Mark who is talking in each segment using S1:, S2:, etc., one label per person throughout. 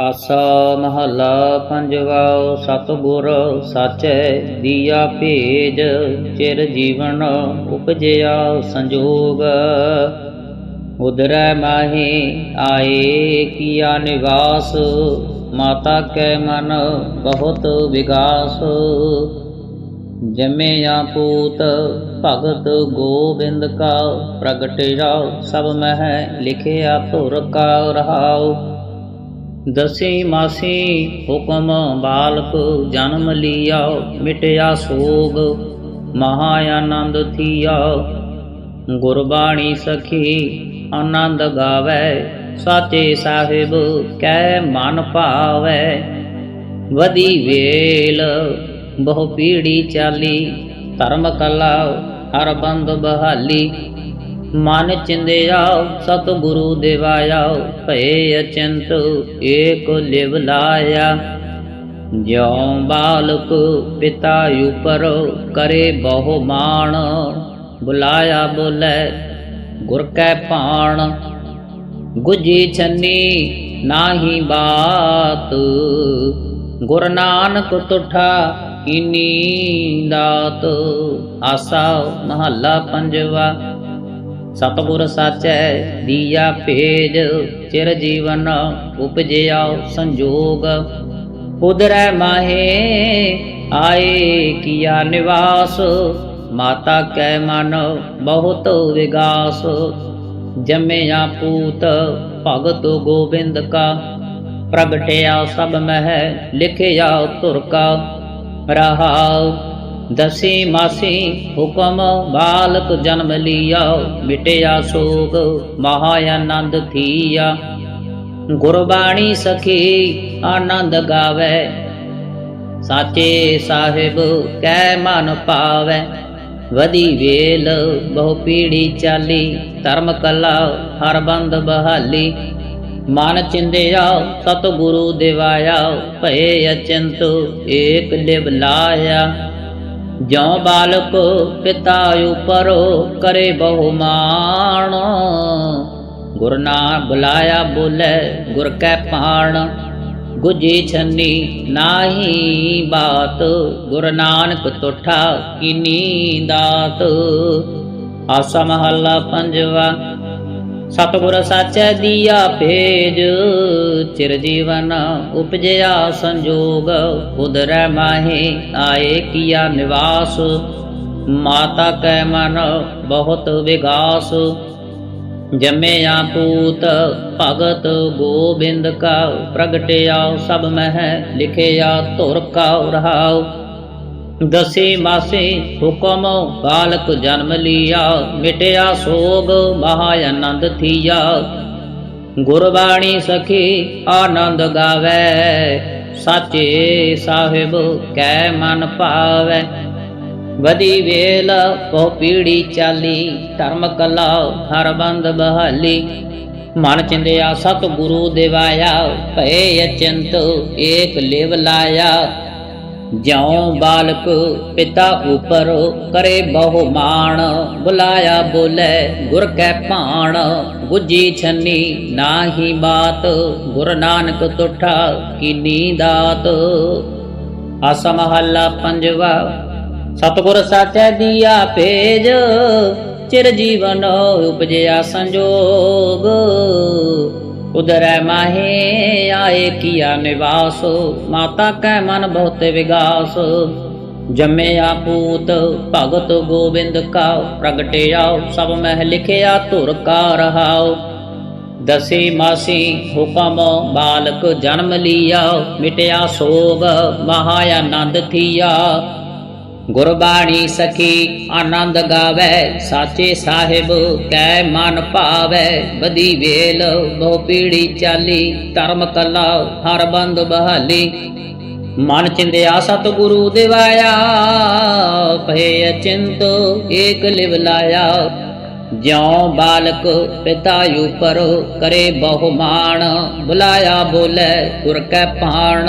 S1: ਆਸਾ ਮਹੱਲਾ ਪੰਜਵਾ ਸਤਿਗੁਰ ਸਾਚੈ ਦੀਆ ਭੇਜ, ਚਿਰ ਜੀਵਨ ਉਪਜਿਆ ਸੰਜੋਗ। ਉਦਰੈ ਮਾਹੀ ਆਏ ਕੀਆ ਨਿਵਾਸ, ਮਾਤਾ ਕੈ ਮਨ ਬਹੁਤ ਵਿਗਾਸ। ਜਮਿਆ ਪੂਤ ਭਗਤ ਗੋਬਿੰਦ ਕਾ, ਪ੍ਰਗਟਿਆ ਸਭ ਮਹਿ ਲਿਖਿਆ ਧੁਰ ਕਾ ਰਹਾਉ। ਦਸੀ ਮਾਸੀ ਹੁਕਮ ਬਾਲਕ ਜਨਮ ਲਿਆ, ਮਿਟਿਆ ਸੋਗ ਮਹਾ ਆਨੰਦ ਥੀਆ। ਗੁਰਬਾਣੀ ਸਖੀ ਆਨੰਦ ਗਾਵੇ, ਸਾਚੇ ਸਾਹਿਬ ਕੈ ਮਨ ਭਾਵੈ। ਵਦੀ ਵੇਲ, ਬਹੁ ਪੀੜੀ ਚਾਲੀ, ਧਰਮ ਕਲਾ ਹਰ ਬੰਦ ਬਹਾਲੀ। ਮਨ ਚਿੰਦਿਆ ਸਤਿਗੁਰੂ ਦੇਵਾਇਆ ਭਏ ਅਚੰਤ ਏਕ ਲਿਵ ਲਾਇਆ। ਜਿਉ ਬਾਲਕ ਪਿਤਾ ਉਪਰ ਕਰੇ ਬਹੁ ਮਾਣ, ਬੁਲਾਇਆ ਬੋਲੇ ਗੁਰ ਕੈ ਭਾਣ। ਗੁਜੀ ਛੰਨੀ ਨਾਹੀ ਬਾਤ, ਗੁਰ ਨਾਨਕ ਤੁਠਾ ਕੀਨੀ ਦਾਤ। ਆਸਾ ਮਹੱਲਾ ਪੰਜਵਾ ਸਤਿਗੁਰ ਸਾਚੈ ਦੀਆ ਭੇਜ, ਚਿਰ ਜੀਵਨ ਉਪਜਿਆ ਸੰਜੋਗ। ਉਦਰੈ ਮਾਹੇ, ਆਏ ਕੀਆ ਨਿਵਾਸ, ਮਾਤਾ ਕੈ ਮਨ ਬਹੁਤ ਵਿਗਾਸ। ਜਮਿਆ ਪੂਤ ਭਗਤ ਗੋਬਿੰਦ ਕਾ, ਪ੍ਰਗਟਿਆ ਸਭ ਮਹਿ ਲਿਖਿਆ ਧੁਰ ਕਾ। ਰਹਾਉ ਦਸੀ ਮਾਸੀ ਹੁਕਮ ਬਾਲਕ ਜਨਮ ਲਿਆ ਮਿਟਿਆ ਸੋਗ ਮਹਾ ਆਨੰਦ ਥੀਆ। ਗੁਰਬਾਣੀ ਸਖੀ ਆਨੰਦ ਗਾਵੇ, ਸਾਚੇ ਸਾਹਿਬ ਕੈ ਮਨ ਪਾਵੇ। ਵਦੀ ਵੇਲ ਬਹੁ ਪੀੜੀ ਚਾਲੀ, ਧਰਮ ਕਲਾ ਹਰ ਬੰਦ ਬਹਾਲੀ। ਮਨ ਚਿੰਦਿਆ ਸਤਿਗੁਰੂ ਦਿਵਾਇਆ, ਭਏ ਅਚੰਤ ਏਕ ਲਿਵ ਲਾਇਆ। ਜਿਉ ਬਾਲਕ ਪਿਤਾ ਉਪਰ ਕਰੇ ਬਹੁ ਮਾਣ ਗੁਰ ਨਾ ਬੁਲਾਇਆ ਬੋਲੇ, ਗੁਰ ਕੈ ਪਾਣ ਗੁਜੀ ਛੰਨੀ ਨਾਹੀ ਬਾਤ। ਗੁਰ ਨਾਨਕ ਤੁਠਾ ਕੀਨੀ ਦਾਤ ਆਸਾ ਮਹੱਲਾ ਪੰਜਵਾ ਸਤਿਗੁਰ ਸਾਚੈ ਦੀਆ ਭੇਜ ਚਿਰ ਜੀਵਨ ਉਪਜਿਆ ਸੰਜੋਗ। ਉਦਰੈ ਮਾਹੇ, ਆਏ ਕੀਆ ਨਿਵਾਸ। ਮਾਤਾ ਕੈ ਮਨ ਬਹੁਤ ਵਿਗਾਸ। ਜਮਿਆ ਪੂਤ, ਭਗਤ ਗੋਬਿੰਦ ਕਾ, ਪ੍ਰਗਟਿਆ ਸਭ ਮਹਿ, ਲਿਖਿਆ ਧੁਰ ਕਾ, ਰਹਾਉ। ਦਸੇ ਮਾਸੇ ਹੁਕਮ, ਬਾਲਕ ਜਨਮ ਲਿਆ, ਮਿਟਿਆ ਸੋਗ ਮਹਾ ਆਨੰਦ ਥੀਆ। ਗੁਰਬਾਣੀ ਸਖੀ ਆਨੰਦ ਗਾਵੇ, ਸਾਚੇ ਸਾਹਿਬ ਕੈ ਮਨ ਭਾਵੇ। ਵਦੀ ਵੇਲ, ਬਹੁ ਪੀੜੀ ਚਾਲੀ, ਧਰਮ ਕਲਾ ਹਰ ਬੰਦ ਬਹਾਲੀ। ਮਨ ਚਿੰਦਿਆ ਸਤ ਗੁਰੂ ਦੇਵਾਇਆ, ਭਏ ਅਚੰਤ, ਏਕ ਲਿਵ ਲਾਇਆ। ਜਿਉ ਬਾਲਕ ਪਿਤਾ ਉਪਰ ਕਰੇ ਬਹੁ ਮਾਣ ਬੁਲਾਇਆ ਬੋਲੇ, ਗੁਰ ਕੈ ਭਾਣ ਗੁਜੀ ਛੰਨੀ ਨਾਹੀ ਬਾਤ, ਗੁਰ ਨਾਨਕ ਤੁਠਾ ਕੀਨੀ ਦਾਤ। ਆਸਾ ਮਹੱਲਾ ਪੰਜਵਾ, ਸਤਿਗੁਰ ਸਾਚੈ ਦੀਆ ਭੇਜ, ਚਿਰ ਜੀਵਨ ਉਪਜਿਆ ਸੰਜੋਗ। ਉਦਰੈ ਮਾਹੇ, ਆਏ ਕੀਆ ਨਿਵਾਸ, ਮਾਤਾ ਕੈ ਮਨ ਬਹੁਤ ਵਿਗਾਸ। ਜੰਮਿਆ ਪੂਤ, ਭਗਤ ਗੋਬਿੰਦ ਕਾ ਪ੍ਰਗਟਿਆ ਸਭ ਮਹਿ ਲਿਖਿਆ ਧੁਰ ਕਾ ਰਹਾਉ। ਦਸੀ ਮਾਸੀ ਹੁਕਮ, ਬਾਲਕ ਜਨਮ ਲਿਆ, ਮਿਟਿਆ ਸੋਗ ਮਹਾ ਆਨੰਦ ਥੀਆ। ਗੁਰਬਾਣੀ ਸਖੀ ਆਨੰਦ ਗਾਵੇ, ਸਾਚੇ ਸਾਹਿਬ ਕੈ ਮਨ ਭਾਵੇ। ਬਦੀ ਵੇਲ ਬਹੁ ਪੀੜੀ ਚਾਲੀ, ਧਰਮ ਕਲਾ, ਹਰ ਬੰਦ ਬਹਾਲੀ। ਮਨ ਚਿੰਦਿਆ ਸਤਿਗੁਰੂ ਦਿਵਾਇਆ, ਭਏ ਅਚਿੰਤ ਏਕ ਲਿਵ ਲਾਇਆ। ਜਿਉ ਬਾਲਕ ਪਿਤਾ ਉਪਰ ਕਰੇ ਬਹੁ ਮਾਣ ਬੁਲਾਇਆ ਬੋਲੇ ਗੁਰ ਕੈ ਪਾਣ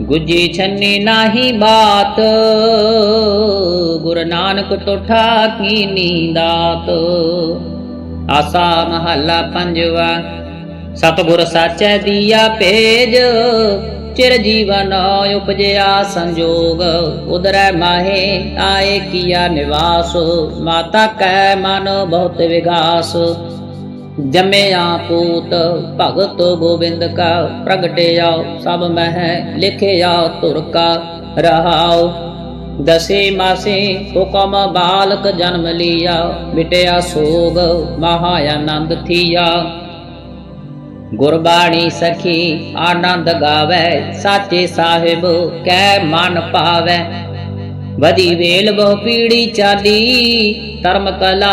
S1: ਗੁਜੀ ਛੰਨੀ ਨਾਹੀ ਬਾਤ, ਗੁਰ ਨਾਨਕ ਟੋਠਾ ਕੀ ਨੀਂਦਾਤ। ਆਸਾ ਮਹੱਲਾ ਪੰਜਵਾ, ਸਤਿਗੁਰ ਸਾਚੈ ਦੀਆ ਭੇਜ, ਚਿਰ ਜੀਵਨ ਉਪਜਿਆ ਸੰਜੋਗ। ਉਦਰੈ ਮਾਹੇ ਆਏ ਕੀਆ ਨਿਵਾਸ, ਮਾਤਾ ਕੈ ਮਨ ਬਹੁਤ ਵਿਗਾਸ। ਜੰਮਿਆ ਪੂਤ, ਭਗਤ ਗੋਬਿੰਦ ਕਾ, ਪ੍ਰਗਟਿਆ, ਸਭ ਮਹਿ ਲਿਖਿਆ ਤੁਰ ਕਾ ਰਹਾਉ। ਦਸੇ ਮਾਸੇ ਹੁਕਮ ਬਾਲਕ ਜਨਮ ਲਿਆ, ਮਿਟਿਆ ਸੋਗ ਮਹਾ ਆਨੰਦ ਥੀਆ। ਗੁਰਬਾਣੀ ਸਖੀ ਆਨੰਦ ਗਾਵੇ, ਸਾਚੇ ਸਾਹਿਬ ਕੈ ਮਨ ਪਾਵੇ। ਵਧੀ ਵੇਲ ਬਹੁ ਪੀੜੀ ਚਾਲੀ ਧਰਮ ਕਲਾ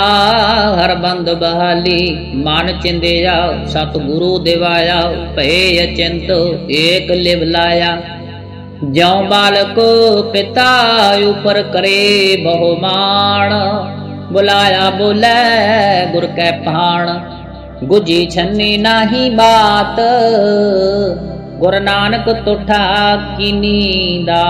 S1: ਹਰ ਬੰਦ ਬਹਾਲੀ। ਮਨ ਚਿੰਦਿਆ ਸਤ ਗੁਰੂ ਦਿਵਾਇਆ ਭਏ ਅਚਿੰਤ, ਏਕ ਲਿਵ ਲਾਇਆ। ਜਿਉ ਬਾਲਕ ਪਿਤਾ ਉਪਰ ਕਰੇ ਬਹੁ ਮਾਣ। ਬੁਲਾਇਆ ਬੋਲੇ, ਗੁਰ ਕੈ ਪਾਣ ਗੁਜੀ ਛੰਨੀ ਨਾਹੀ ਬਾਤ, ਗੁਰ ਨਾਨਕ ਤੁਠਾ ਕੀਨੀ ਦਾ